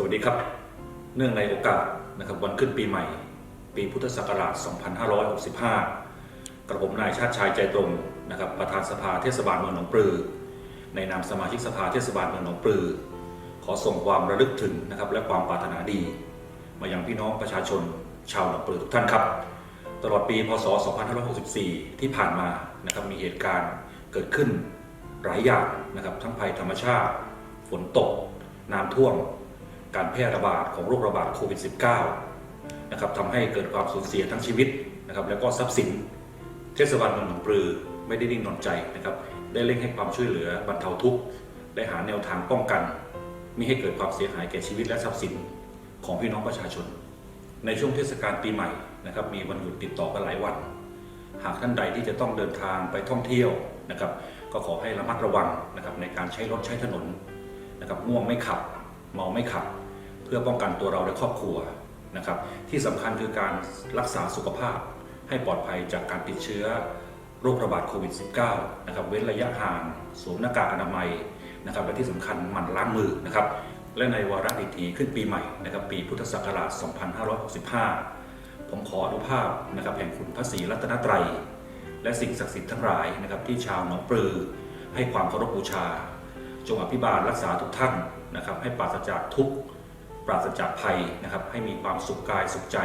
สวัสดีครับ เนื่องในโอกาสนะครับวันขึ้นปีใหม่ ปีพุทธศักราช 2565 กระผมนายชาติชายใจตรงนะครับประธานสภาเทศบาลเมืองหนองปลือ ในนามสมาชิกสภาเทศบาลเมืองหนองปลือ ขอส่งความระลึกถึงนะครับและความปรารถนาดี มายังพี่น้องประชาชนชาวหนองปลือทุกท่านครับ ตลอดปีพศ 2564 ที่ผ่านมานะครับมีเหตุการณ์เกิดขึ้นหลายอย่างนะครับทั้งภัยธรรมชาติ ฝนตก น้ำท่วม การแพร่ระบาดของโรคระบาดโควิด -19 นะครับทำให้เกิดความสูญเสียทั้งชีวิตนะครับแล้วก็ทรัพย์สิน เทศบาลเมืองหนองปลือไม่ได้นิ่งนอนใจนะครับได้เร่งให้ความช่วยเหลือบรรเทาทุกข์ได้หาแนวทางป้องกันมิให้เกิดความเสียหายแก่ชีวิตและทรัพย์สินของพี่น้องประชาชน ในช่วงเทศกาลปีใหม่นะครับมีวันหยุดติดต่อกันหลายวัน หากท่านใดที่จะต้องเดินทางไปท่องเที่ยวนะครับก็ขอให้ระมัดระวังนะครับในการใช้รถใช้ถนนนะครับง่วงไม่ขับ เมาไม่ขับ เพื่อป้องกันตัวเราและครอบครัวนะครับ ที่สำคัญคือการรักษาสุขภาพให้ปลอดภัยจากการติดเชื้อโรคระบาดโควิด -19 นะครับ เว้นระยะห่างสวมหน้ากากอนามัยนะครับ และที่สำคัญหมั่นล้างมือนะครับ และในวาระดิถีขึ้นปีใหม่นะครับ ปีพุทธศักราช 2565 ผมขออนุภาพนะครับแห่งคุณพระศรีรัตนตรัย และสิ่งศักดิ์สิทธิ์ทั้งหลายนะครับ ที่ชาวหนองปลือ ให้ความเคารพบูชา จงอภิบาลรักษาทุกท่านนะครับ ให้ปราศจากทุกข์ ปราศจากภัยนะครับ ให้มีความสุขกายสุขใจ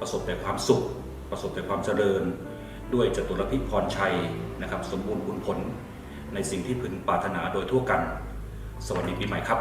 ประสบแต่ความสุข ประสบแต่ความเจริญ ด้วยจตุรพิพรชัยนะครับ สมบูรณ์ผลผล ในสิ่งที่พึงปรารถนาโดยทั่วกัน สวัสดีปีใหม่ครับ